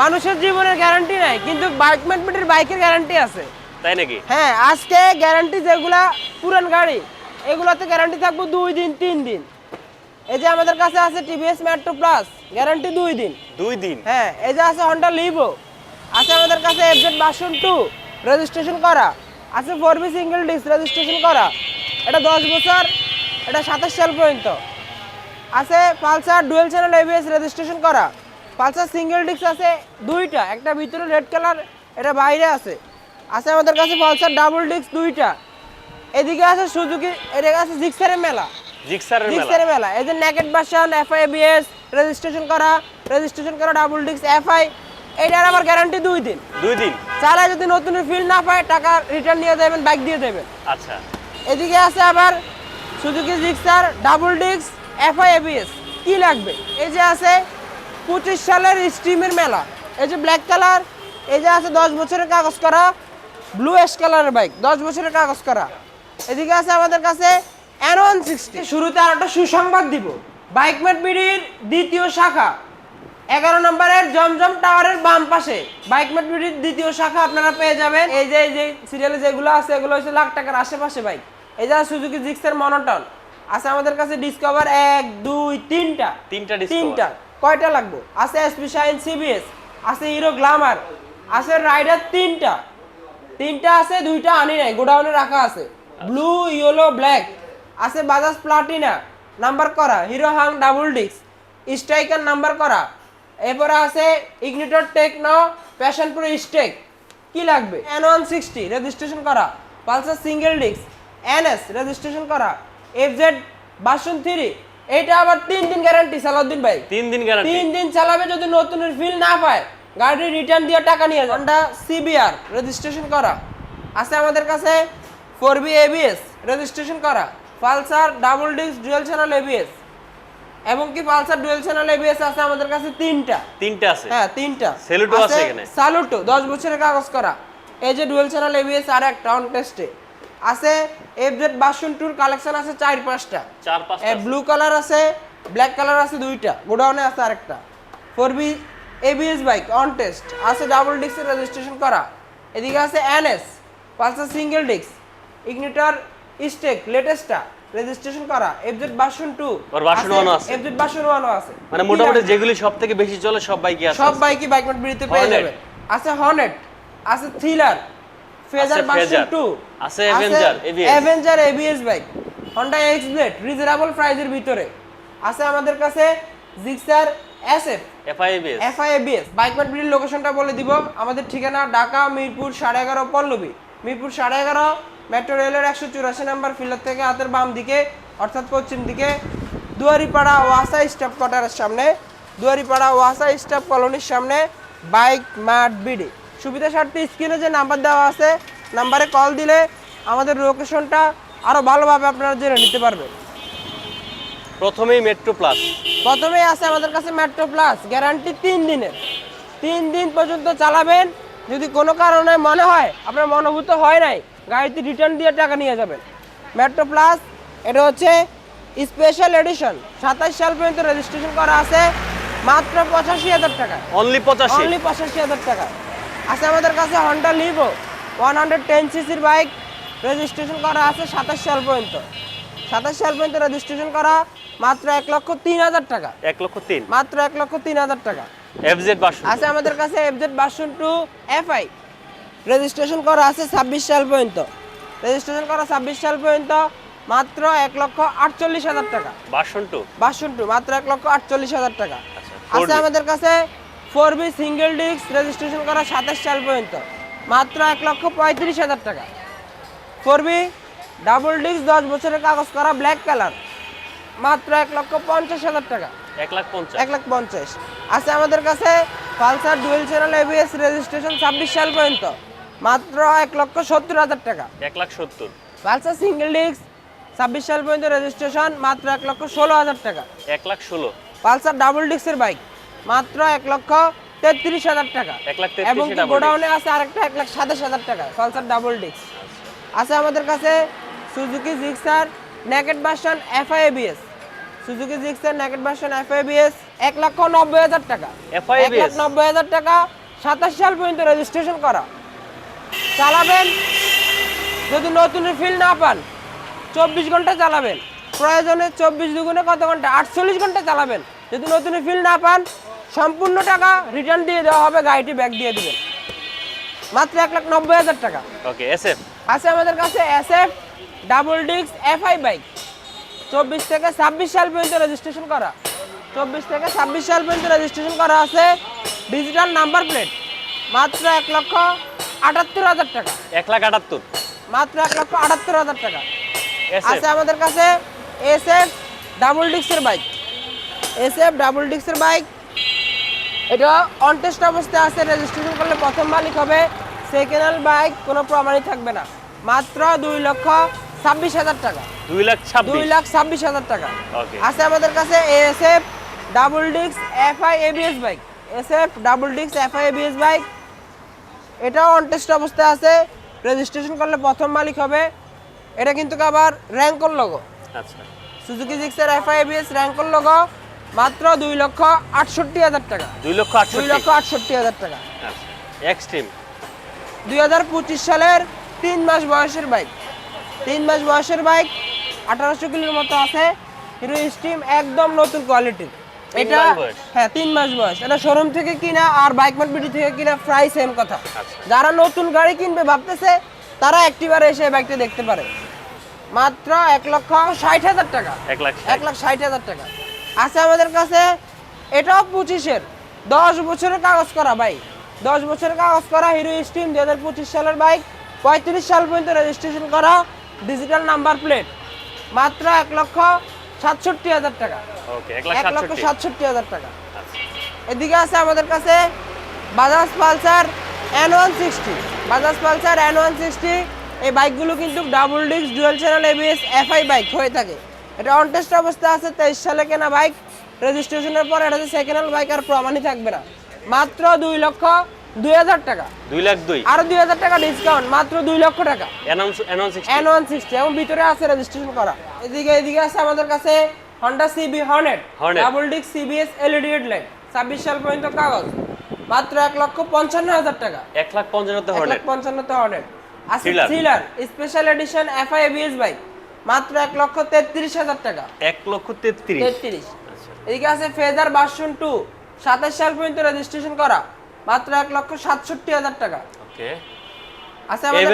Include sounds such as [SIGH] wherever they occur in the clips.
মানুষের জীবনের গ্যারান্টি নাই কিন্তু বাইক ম্যাটমেটের বাইকের গ্যারান্টি আছে। তাই নাকি? হ্যাঁ আজকে গ্যারান্টি যেগুলা পুরান গাড়ি এগুলাতে গ্যারান্টি থাকব দুই দিন তিন দিন। এই যে আমাদের কাছে আছে টিভিএস মেট্রো প্লাস গ্যারান্টি দুই দিন। দুই দিন? হ্যাঁ এই যে আছে হন্ডা লিভো আছে আমাদের কাছে এফজেড বাসন টু রেজিস্ট্রেশন করা। আছে four V single disc registration করা। এটা দশ বছর এটা সাতাশ সাল পর্যন্ত। আছে Pulsar dual channel ABS registration করা। পালসার সিঙ্গেল ডিস্ক আছে দুইটা। একটা ভিতরে রেড কালার এটা বাইরে আছে। আছে আমাদের কাছে পালসার ডাবল ডিস্ক দুইটা। এদিকে আছে সুজুকি এদিকে আছে জিক্সারের মেলা। জিক্সারের মেলা। ডিস্কের মেলা। এই যে naked version FI ABS registration করা রেজিস্ট্রেশন করা ডাবল ডিস্ক এফআই এইটার আবার গ্যারান্টি দুই দিন। দুই দিন? চালায় যদি নতুন ফিল না পায় টাকা রিটার্ন নিয়ে দেবেন বাইক দিয়ে দেবেন আচ্ছা। এদিকে আছে আবার Suzuki Gixxer double disc FI ABS কি লাগবে? এই যে আছে পঁচিশ সালের স্টিমের মেলা। এই যে ব্ল্যাক কালার এই যে আছে দশ বছরের কাগজ করা ব্লু এস কালারের বাইক দশ বছরের কাগজ করা। এদিকে আছে আমাদের কাছে ওয়ান সিক্সটি শুরুতে আর একটা সুসংবাদ দিব। বাইক ম্যাট বিডির দ্বিতীয় শাখা এগারো নম্বরের জমজম টাওয়ারের বাম পাশে। বাইক ম্যাট বিডির দ্বিতীয় শাখা আপনারা পেয়ে যাবেন। এই যে এই যে সিরিয়ালে যেগুলো আছে এগুলো হচ্ছে লাখ টাকার আশেপাশে বাইক এই যে সুজুকি জিক্সের মনোটন আছে আমাদের কাছে ডিসকভার এক দুই তিনটা। তিনটা তিনটা। কয়টা লাগবে? আছে এসপি শাইন সিবিএস আছে হিরো গ্লামার আছে রাইডার তিনটা। তিনটা আছে, দুইটা আনি নাই, গোডাউনে রাখা আছে। ব্লু ইয়েলো ব্ল্যাক আছে বাজাজ প্লাটিনা নাম্বার করা Hero Hunk double disc striker number করা। এরপরে আছে Ignitor techno Passion Pro stake কি লাগবে? এন ওয়ান সিক্সটি রেজিস্ট্রেশন করা। Pulsar single disc NS registration করা। এফজেড বাসন থ্রি এটা আবার তিন দিন গ্যারান্টি সালাউদ্দিন ভাই। তিন দিন গ্যারান্টি তিন দিন চালাবে যদি নতুনের ফিল না পায় গাড়ি রিটার্ন দিয়ে টাকা নিয়ে যাবে হন্ডা সিবিআর রেজিস্ট্রেশন করা। আছে আমাদের কাছে ফোর বি এবিএস রেজিস্ট্রেশন করা। Pulsar double disc dual channel ABS এবং কি পালসার ডুয়েল চ্যানেল এবিএস আছে আমাদের কাছে তিনটা। তিনটা আছে। হ্যাঁ তিনটা। Saluto আছে এখানে। সালুটো দশ বছরের কাগজ করা। এই যে ডুয়েল চ্যানেল এবিএস আর একটা অন টেস্টে আছে এফজেড বাসন টুর কালেকশন আছে চার পাঁচটা। চার পাঁচটা ব্লু কালার আছে ব্ল্যাক কালার আছে দুইটা। গোডাউনে আছে আরেকটা। Four V ABS bike on test আছে ডাবল ডিস্কের রেজিস্ট্রেশন করা। এদিকে আছে NS Pulsar single disc Ignitor stake লেটেস্টটা রেজিস্ট্রেশন করা। FZ version two version one ও আছে। এফজেড বাসন ওয়ানও আছে। মানে মোটামুটি যেগুলি সব থেকে বেশি চলে সব বাইকই আছে। সব বাইকই বাইক নোট বিড়িতে পেয়ে যাবে। আছে হর্নেট আছে থ্রিলার ফেজার ভার্সন Fazer, 2 আছে Avenger, ABS Avenger ABS bike Honda X Blade reasonable প্রাইজের ভিতরে। আছে আমাদের কাছে Gixxer SF FI ABS FI ABS bike note বিড়ির লোকেশনটা বলে দিব। আমাদের ঠিকানা ঢাকা মিরপুর সাড়ে এগারো পল্লবী। মিরপুর সাড়ে এগারো মেট্রো রেলের একশো চুরাশি নাম্বার ফিলার থেকে হাতের বাম দিকে অর্থাৎ পশ্চিম দিকে। দুয়ারিপাড়া ওয়াসা স্টাফ কোয়ার্টারের সামনে। দুয়ারিপাড়া ওয়াসা স্টাফ কলোনির সামনে। বাইক মাঠ বিডি সুবিধা স্বার্থে স্ক্রিনে যে নাম্বার দেওয়া আছে নাম্বারে কল দিলে আমাদের লোকেশনটা আরও ভালোভাবে আপনারা জেনে নিতে পারবেন। প্রথমেই মেট্রো প্লাস প্রথমেই আছে আমাদের কাছে মেট্রো প্লাস গ্যারান্টি তিন দিনের। তিন দিন পর্যন্ত চালাবেন যদি কোনো কারণে মনে হয় আপনার মনোভূত হয় নাই গাড়িতে রিটার্ন দিয়ে টাকা নিয়ে যাবেন। মেট্রো প্লাস এটা হচ্ছে স্পেশাল এডিশন সাতাশ সাল পর্যন্ত রেজিস্ট্রেশন করা আছে মাত্র পঁচাশি হাজার টাকা। অনলি পঁচাশি। অনলি পঁচাশি হাজার টাকা। আছে আমাদের কাছে Honda Livo one hundred ten সিসির বাইক রেজিস্ট্রেশন করা আছে সাতাশ সাল পর্যন্ত। সাতাশ সাল পর্যন্ত রেজিস্ট্রেশন করা মাত্র এক লক্ষ তিন হাজার টাকা। এক লক্ষ তিন? মাত্র এক লক্ষ তিন হাজার টাকা। এফজেড বাসন আছে আমাদের কাছে FZ version two FI registration করা আছে ছাব্বিশ সাল পর্যন্ত। রেজিস্ট্রেশন করা ছাব্বিশ সাল পর্যন্ত মাত্র এক লক্ষ আটচল্লিশ হাজার টাকা। বাসন টু বাসন টু মাত্র এক লক্ষ আটচল্লিশ হাজার টাকা। আচ্ছা, আছে আমাদের কাছে four V single disc registration করা সাতাশ সাল পর্যন্ত। মাত্র এক লক্ষ পঁয়ত্রিশ হাজার টাকা। ফোর বি ডাবল ডিস্ক দশ বছরের কাগজ করা ব্ল্যাক কালার। মাত্র এক লক্ষ পঞ্চাশ হাজার টাকা। এক লাখ পঞ্চাশ। এক লাখ পঞ্চাশ। আছে আমাদের কাছে Pulsar dual channel ABS registration ছাব্বিশ সাল পর্যন্ত। মাত্র এক লক্ষ সত্তর হাজার টাকা। এক লাখ সত্তর। পালসার সিঙ্গেল ডিস্ক ছাব্বিশ সাল পর্যন্ত রেজিস্ট্রেশন মাত্র এক লক্ষ ষোলো হাজার টাকা। এক লাখ ষোলো। পালসার ডাবল ডিস্কের বাইক। মাত্র এক লক্ষ তেত্রিশ হাজার টাকা। এবং গোডাউনে আছে আরেকটা এক লাখ সাতাশ হাজার টাকা পালসার ডাবল ডিস্ক আছে আমাদের কাছে Suzuki Gixxer naked version FI ABS Suzuki Gixxer naked version FI ABS এক লক্ষ নব্বই হাজার টাকা? এক লাখ নব্বই হাজার টাকা সাতাশ সাল পর্যন্ত রেজিস্ট্রেশন করা। চালাবেন যদি নতুন ফিল না পান চব্বিশ ঘণ্টা চালাবেন। প্রয়োজনে চব্বিশ দুগুণে কত ঘণ্টা? আটচল্লিশ ঘণ্টা চালাবেন। যদি নতুন ফিল না পান সম্পূর্ণ টাকা রিটার্ন দিয়ে দেওয়া হবে গাড়িটি ব্যাক দিয়ে দিবেন। মাত্র এক লাখ নব্বই হাজার টাকা। ওকে এসএফ আছে আমাদের কাছে S F double disc FI bike চব্বিশ থেকে ছাব্বিশ সাল পর্যন্ত রেজিস্ট্রেশন করা। চব্বিশ থেকে ছাব্বিশ সাল পর্যন্ত রেজিস্ট্রেশন করা আছে ডিজিটাল নাম্বার প্লেট মাত্র এক লক্ষ আটাত্তর হাজার টাকা। এক লাখ আটাত্তর। মাত্র এক লক্ষ আটাত্তর হাজার টাকা। আছে আমাদের কাছে এস এফ ডাবল ডিস্কের বাইক এস এফ ডাবল ডিস্কের বাইক এটা অন টেস্ট অবস্থায় আছে রেজিস্ট্রেশন করলে প্রথম মালিক হবে। সেকেন্ড হ্যান্ড বাইক কোনো প্রমাণই থাকবে না। মাত্র দুই লক্ষ ছাব্বিশ হাজার টাকা। দুই লাখ দুই লাখ ছাব্বিশ হাজার টাকা। আছে আমাদের কাছে S F double disc FI ABS bike S F double disc FI ABS bike এটাও অন টেস্ট অবস্থায় আছে। রেজিস্ট্রেশন করলে প্রথম মালিক হবে। এটা কিন্তু আবার র্যাঙ্কর লোগো আচ্ছা। সুজুকি জিক্সের এফআই এবিএস র্যাঙ্কর লোগো মাত্র দুই লক্ষ আটষট্টি হাজার টাকা। দুই লক্ষ দুই লক্ষ আটষট্টি হাজার টাকা। আচ্ছা এক্সট্রিম। দুই হাজার পঁচিশ সালের তিন মাস বয়সের বাইক। তিন মাস বয়সের বাইক আঠারোশো কিলোর মতো আছে। হিরো স্টিম একদম নতুন কোয়ালিটির। এটা হ্যাঁ তিন মাস বয়স। এটা শোরুম থেকে কিনা আর বাইক মার্কেট থেকে কিনা প্রায় সেম কথা। আচ্ছা। যারা নতুন গাড়ি কিনবে ভাবতেছে তারা একটিবারে এসে বাইকটা দেখতে পারে। মাত্র এক লক্ষ ষাট হাজার টাকা। এক লাখ এক লাখ ষাট হাজার টাকা। আছে আমাদের কাছে এটাও পঁচিশের। দশ বছরের কাগজ করা বাইক। দশ বছরের কাগজ করা হিরো স্টিম দু হাজার পঁচিশ সালের বাইক। পঁয়ত্রিশ সাল পর্যন্ত রেজিস্ট্রেশন করা ডিজিটাল নাম্বার প্লেট মাত্র এক লক্ষ সাতষট্টি হাজার টাকা। এক লক্ষ সাতষট্টি। হাজার টাকা। আচ্ছা। এদিকে আছে আমাদের কাছে Bajaj Pulsar N one sixty Bajaj Pulsar N one sixty এই বাইকগুলো কিন্তু double disc dual channel ABS FI bike হয়ে থাকে। এটা অন টেস্ট অবস্থা আছে তেইশ সালে কেনা বাইক রেজিস্ট্রেশনের পর এটা সেকেন্ড হ্যান্ড বাইক আর প্রমাণই থাকবে না। মাত্র দুই লক্ষ দুই হাজার টাকা। দুই লাখ দুই। আরও দুই হাজার টাকা ডিসকাউন্ট মাত্র দুই লক্ষ টাকা। এন ওয়ান সিক্সটি এবং ভিতরে আছে রেজিস্ট্রেশন করা। এদিকে এদিকে আছে আমাদের কাছে Honda CB Hornet. Double disc CBS LED headlight ছাব্বিশ সাল পর্যন্ত কাগজ। মাত্র এক লক্ষ পঞ্চান্ন হাজার টাকা। এক লাখ পঞ্চান্নতে হর্নেট পঞ্চান্নতে হর্নেট আছে। Thriller special edition FI ABS bike মাত্র এক লক্ষ তেত্রিশ হাজার টাকা। এক লক্ষ তেত্রিশ। তেত্রিশ। আচ্ছা। এদিকে আছে ফেজার ভার্সন টু। সাতাশ সাল পর্যন্ত রেজিস্ট্রেশন করা। মাত্র এক লক্ষ সাতষট্টি হাজার টাকা। ওকে। আছে আমাদের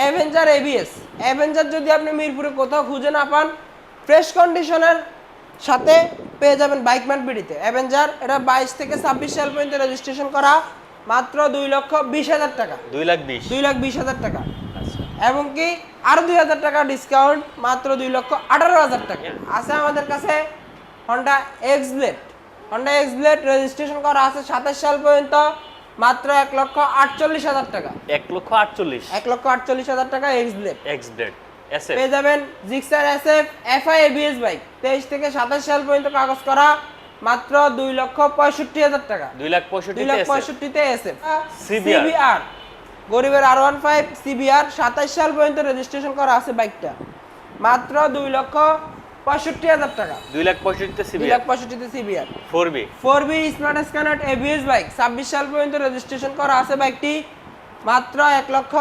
অ্যাভেঞ্জার এবিএস অ্যাভেঞ্জার যদি আপনি মিরপুরে কোথাও খুঁজে না পান ফ্রেশ কন্ডিশনের সাথে পেয়ে যাবেন বাইক বিডিতে। অ্যাভেঞ্জার এটা বাইশ থেকে ছাব্বিশ সাল পর্যন্ত রেজিস্ট্রেশন করা। মাত্র দুই লক্ষ বিশ হাজার টাকা। দুই লাখ বিশ। দুই লাখ বিশ হাজার টাকা। এবং কি আরও দুই হাজার টাকা ডিসকাউন্ট মাত্র দুই লক্ষ আঠারো হাজার টাকা। আছে আমাদের কাছে Honda X Blade Honda X Blade registration করা আছে সাতাশ সাল পর্যন্ত মাত্র এক লক্ষ আটচল্লিশ হাজার টাকা। এক লক্ষ আটচল্লিশ। এক লক্ষ আটচল্লিশ হাজার টাকা এক্স ব্লেড এক্স ব্লেড পেয়ে যাবেন Gixxer S F FI ABS bike তেইশ থেকে সাতাশ সাল পর্যন্ত কাগজ করা মাত্র দুই লক্ষ পঁয়ষট্টি হাজার টাকা। দুই লাখ দুই পঁয়ষট্টি লাখ পঁয়ষট্টিতে এস এফ সিবিআর গরিবের আর ওয়ান ফাইভ সিবিআর সাতাশ সাল পর্যন্ত রেজিস্ট্রেশন করা আছে বাইকটা। মাত্র দুই লক্ষ পঁয়ষট্টি হাজার টাকা। দুই লাখ পঁয়ষট্টিতে দুই লাখ পঁয়ষট্টিতে CBR four V. Four V smart scanner ABS bike. ছাব্বিশ সাল পর্যন্ত রেজিস্ট্রেশন করা আছে বাইকটি। মাত্র এক লক্ষ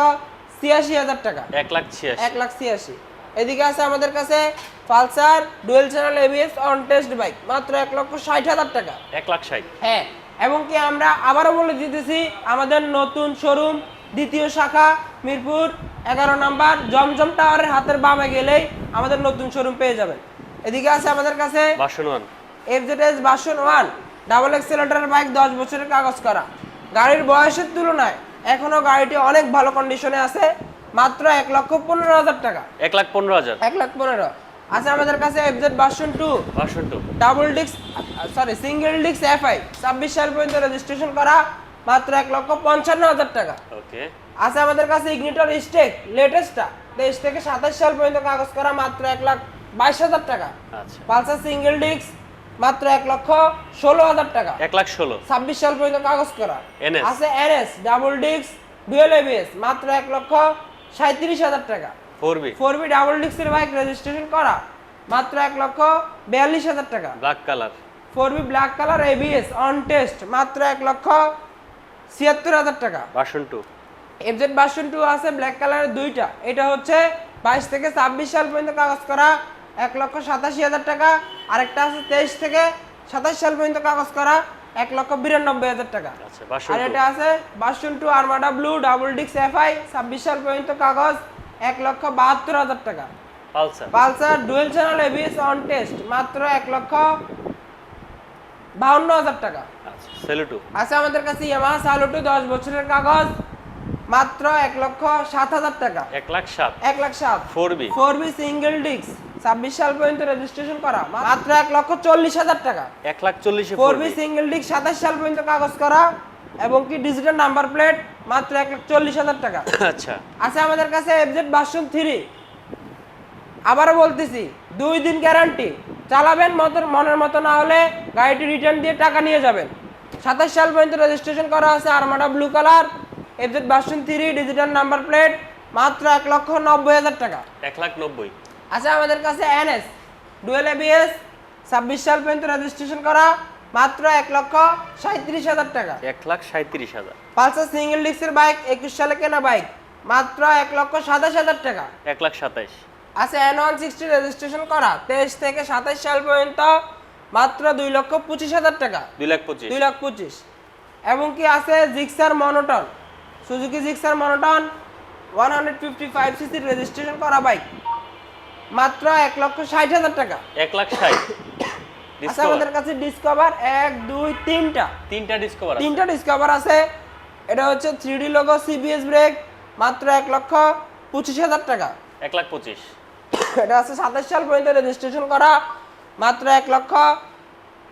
ছিয়াশি হাজার টাকা। এক লাখ ছিয়াশি। এক লাখ ছিয়াশি। এদিকে আছে আমাদের কাছে Pulsar dual channel ABS on test bike মাত্র এক লক্ষ ষাট হাজার টাকা। এক লাখ ষাট। হ্যাঁ এবং কি আমরা আবারও বলে দিতেছি আমাদের নতুন শোরুম দ্বিতীয় শাখা মিরপুর এগারো নাম্বার জমজম টাওয়ারের হাতের বামে গেলেই আমাদের নতুন শোরুম পেয়ে যাবেন। এদিকে আছে আমাদের কাছে version one. FZS version one double এক্সেলেটারের bike দশ বছরের কাগজ করা। গাড়ির বয়সের তুলনায় এখনও গাড়িটি অনেক ভালো কন্ডিশনে আছে মাত্র এক লক্ষ পনেরো হাজার টাকা। এক লাখ পনেরো হাজার। এক লাখ পনেরো। আছে আমাদের কাছে FZ version two version two double disc sorry single disc FI ছাব্বিশ সাল পর্যন্ত রেজিস্ট্রেশন করা মাত্র এক লক্ষ পঞ্চান্ন হাজার টাকা। ওকে। আছে আমাদের কাছে ইগনিটর স্টেক লেটেস্টটা তেইশ থেকে সাতাশ সাল পর্যন্ত কাগজ করা মাত্র এক লাখ বাইশ হাজার টাকা। আচ্ছা। পালসার সিঙ্গেল ডিস্ক মাত্র এক লক্ষ ষোলো হাজার টাকা। এক লাখ ষোলো। ছাব্বিশ সাল পর্যন্ত কাগজ করা। আছে NS double disc dual ABS মাত্র এক লক্ষ সাঁত্রিশ হাজার টাকা। Four V four V double ডিস্কের বাইক রেজিস্ট্রেশন করা মাত্র এক লক্ষ বিয়াল্লিশ হাজার টাকা। Black colour four V black colour ABS on test মাত্র এক লক্ষ ছিয়াত্তর হাজার টাকা। Version two FZ version two আছে ব্ল্যাক কালারের দুইটা। এটা হচ্ছে বাইশ থেকে ছাব্বিশ সাল পর্যন্ত কাগজ করা এক লক্ষ সাতাশি হাজার টাকা। আরেকটা আছে তেইশ থেকে সাতাশ সাল পর্যন্ত কাগজ করা এক লক্ষ বিরানব্বই হাজার টাকা। আচ্ছা আর এটা আছে version two Armada blue double ডিক্স এফআই ছাব্বিশ সাল পর্যন্ত কাগজ এক লক্ষ বাহাত্তর হাজার টাকা। Pulsar. Pulsar dual channel ABS on test মাত্র এক লক্ষ বাহান্ন হাজার টাকা। আচ্ছা সেলুটু। আছে আমাদের কাছে ইয়ামাহা সালুটু দশ বছরের কাগজ মাত্র এক লক্ষ সাত হাজার টাকা। এক লাখ সাত। এক লাখ সাত। Four V. Four V single disc ছাব্বিশ সাল পর্যন্ত রেজিস্ট্রেশন করা মাত্র এক লক্ষ চল্লিশ হাজার টাকা। এক লাখ চল্লিশে ফোর বি সিঙ্গেল ডিস্ক সাতাশ সাল পর্যন্ত কাগজ করা এবং কি ডিজিটাল নাম্বার প্লেট মাত্র এক লাখ চল্লিশ হাজার টাকা। [COUGHS] আচ্ছা। আছে আমাদের কাছে এফজেড ভার্সন থ্রি আবারও বলতেছি দুই দিন গ্যারান্টি চালাবেন মতন মনের মতো না হলে গাড়িটি রিটার্ন দিয়ে টাকা নিয়ে যাবেন। সাতাশ সাল পর্যন্ত রেজিস্ট্রেশন করা আছে Armada blue colour FZ version three digital number plate মাত্র এক লক্ষ নব্বই হাজার টাকা। এক লাখ নব্বই। আছে আমাদের কাছে এনএস ডুয়েল এবিএস ছাব্বিশ সাল পর্যন্ত রেজিস্ট্রেশন করা মাত্র এক লক্ষ সাঁত্রিশ হাজার টাকা। এক লাখ সাঁত্রিশ হাজার। পালসার সিঙ্গেল ডিস্কের বাইক একুশ সালে কেনা বাইক মাত্র এক লক্ষ সাতাশ হাজার টাকা। এক লাখ সাতাইশ আছে এন ওয়ান সিক্সটি রেজিস্ট্রেশন করা। তেইশ থেকে সাতাশ সাল পর্যন্ত মাত্র দুই লক্ষ পঁচিশ হাজার টাকা। দুই লাখ পঁচিশ। দুই লাখ পঁচিশ। এবং কি আছে Gixxer monotone Suzuki Gixxer monotone one hundred fifty five সিসির রেজিস্ট্রেশন করা বাইক মাত্র এক লক্ষ ষাট হাজার টাকা। এক লাখ ষাট। [COUGHS] ডিসকভার আমাদের কাছে ডিসকভার এক দুই তিনটা। তিনটা ডিসকভার তিনটা ডিসকভার আছে। এটা হচ্ছে three D logo CBS brake মাত্র এক লক্ষ পঁচিশ হাজার টাকা। এক লাখ পঁচিশ। এটা আছে সাতাশ সাল পর্যন্ত রেজিস্ট্রেশন করা মাত্র এক লক্ষ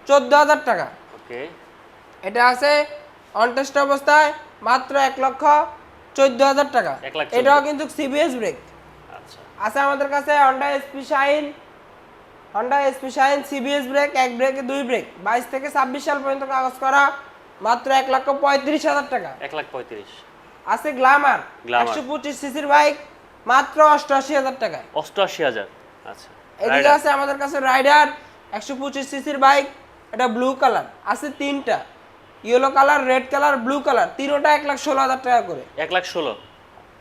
চোদ্দ হাজার টাকা। ওকে। এটা আছে অনটেস্ট অবস্থায় মাত্র এক লক্ষ চোদ্দ হাজার টাকা। এটাও কিন্তু সিবিএস ব্রেক আচ্ছা। আছে আমাদের কাছে Honda SP Shine Honda SP Shine CBS brake এক ব্রেকে দুই ব্রেক বাইশ থেকে ছাব্বিশ সাল পর্যন্ত কাগজ করা মাত্র এক লক্ষ পঁয়ত্রিশ হাজার টাকা। এক লাখ পঁয়ত্রিশ। আছে গ্লামার একশো পঁচিশ সিসির বাইক মাত্র অষ্টআশি হাজার টাকায়। অষ্টআশি হাজার। আচ্ছা এদিকে আছে আমাদের কাছে রাইডার একশো পঁচিশ সিসির বাইক এটা ব্লু কালার। আছে তিনটা yellow colour red colour blue colour. তিনোটা এক লাখ ষোলো হাজার টাকা করে। এক লাখ ষোলো।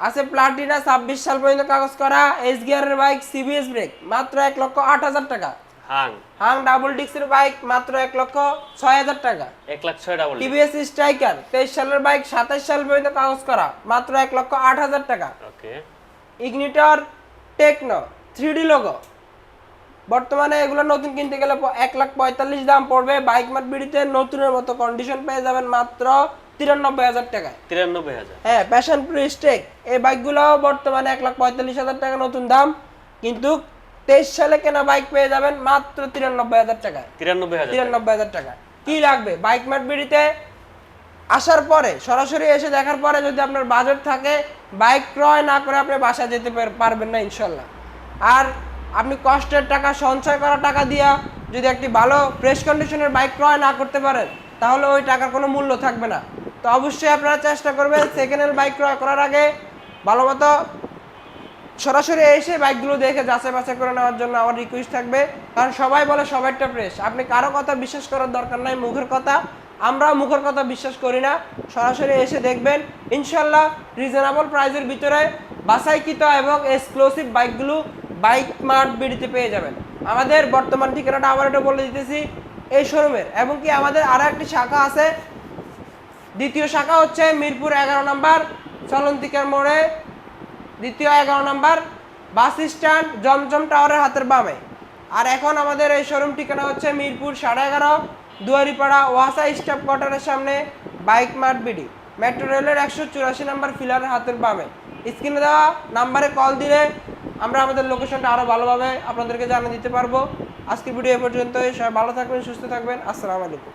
আছে প্লাটিনা ছাব্বিশ সাল পর্যন্ত কাগজ করা এস গিয়ারের বাইক সিবিএস ব্রেক মাত্র এক লক্ষ আট হাজার টাকা। হাং। হাং ডাবল ডিক্সের বাইক মাত্র এক লক্ষ ছয় হাজার টাকা। এক লাখ ছয় ডাবল টিভিএস স্ট্রাইকার তেইশ সালের বাইক সাতাশ সাল পর্যন্ত কাগজ করা মাত্র এক লক্ষ আট হাজার টাকা। Okay. Ignitor techno three D logo. বর্তমানে এগুলো নতুন কিনতে গেলে এক লাখ পঁয়তাল্লিশ দাম পড়বে। বাইক মার্ট বিড়িতে নতুনের মতো কন্ডিশন পেয়ে যাবেন মাত্র তিরানব্বই হাজার টাকায়। তিরানব্বই হাজার। হ্যাঁ প্যাশন প্রো স্টেক এই বাইকগুলো বর্তমানে এক লাখ পঁয়তাল্লিশ হাজার টাকা নতুন দাম। কিন্তু তেইশ সালে কেনা বাইক পেয়ে যাবেন মাত্র তিরানব্বই হাজার টাকায়। তিরানব্বই হাজার তিরানব্বই হাজার টাকা কি লাগবে? বাইক মার্ট বিড়িতে আসার পরে, সরাসরি এসে দেখার পরে যদি আপনার বাজেট থাকে বাইক ক্রয় না করে আপনি বাসা যেতে পারবেন না, ইনশাল্লাহ। আর আপনি কষ্টের টাকা, সঞ্চয় করা টাকা দিয়া যদি একটি ভালো ফ্রেশ কন্ডিশনের বাইক ক্রয় না করতে পারেন, তাহলে ওই টাকার কোনো মূল্য থাকবে না। তো অবশ্যই আপনারা চেষ্টা করবেন সেকেন্ড হ্যান্ড বাইক ক্রয় করার আগে ভালো মতো সরাসরি এসে বাইকগুলো দেখে যাচাই বাছাই করে নেওয়ার জন্য আমার রিকোয়েস্ট থাকবে। কারণ সবাই বলে সবাইটা ফ্রেশ আপনি কারও কথা বিশ্বাস করার দরকার নাই, মুখের কথা। আমরা মুখের কথা বিশ্বাস করি না। সরাসরি এসে দেখবেন ইনশাল্লাহ রিজনেবল প্রাইসের ভিতরে বাসাইকৃত এবং এক্সক্লুসিভ বাইকগুলো বাইক মার্ট বিডিতে পেয়ে যাবেন। আমাদের বর্তমান ঠিকানাটা আবার এটা বলে দিতেছি, এই শোরুমের। এবং কি আমাদের আরও একটি শাখা আছে, দ্বিতীয় শাখা হচ্ছে মিরপুর এগারো নম্বর চলন্তিকার মোড়ে। দ্বিতীয় এগারো নম্বর, বাস স্ট্যান্ড, জমজম টাওয়ারের হাতের বামে। আর এখন আমাদের এই শোরুম ঠিকানা হচ্ছে মিরপুর সাড়ে এগারো দুয়ারিপাড়া ওয়াসা স্টাফ কোয়ার্টারের সামনে বাইক মার্ট বিডি। মেট্রো রেলের একশো চুরাশি নম্বর ফিলার হাতের বামে। স্ক্রিনে দেওয়া নাম্বারে কল দিলে আমরা আমাদের লোকেশনটা আরও ভালোভাবে আপনাদেরকে জানিয়ে দিতে পারব। আজকের ভিডিও এ পর্যন্তই। সবাই ভালো থাকবেন, সুস্থ থাকবেন। আসসালামু আলাইকুম।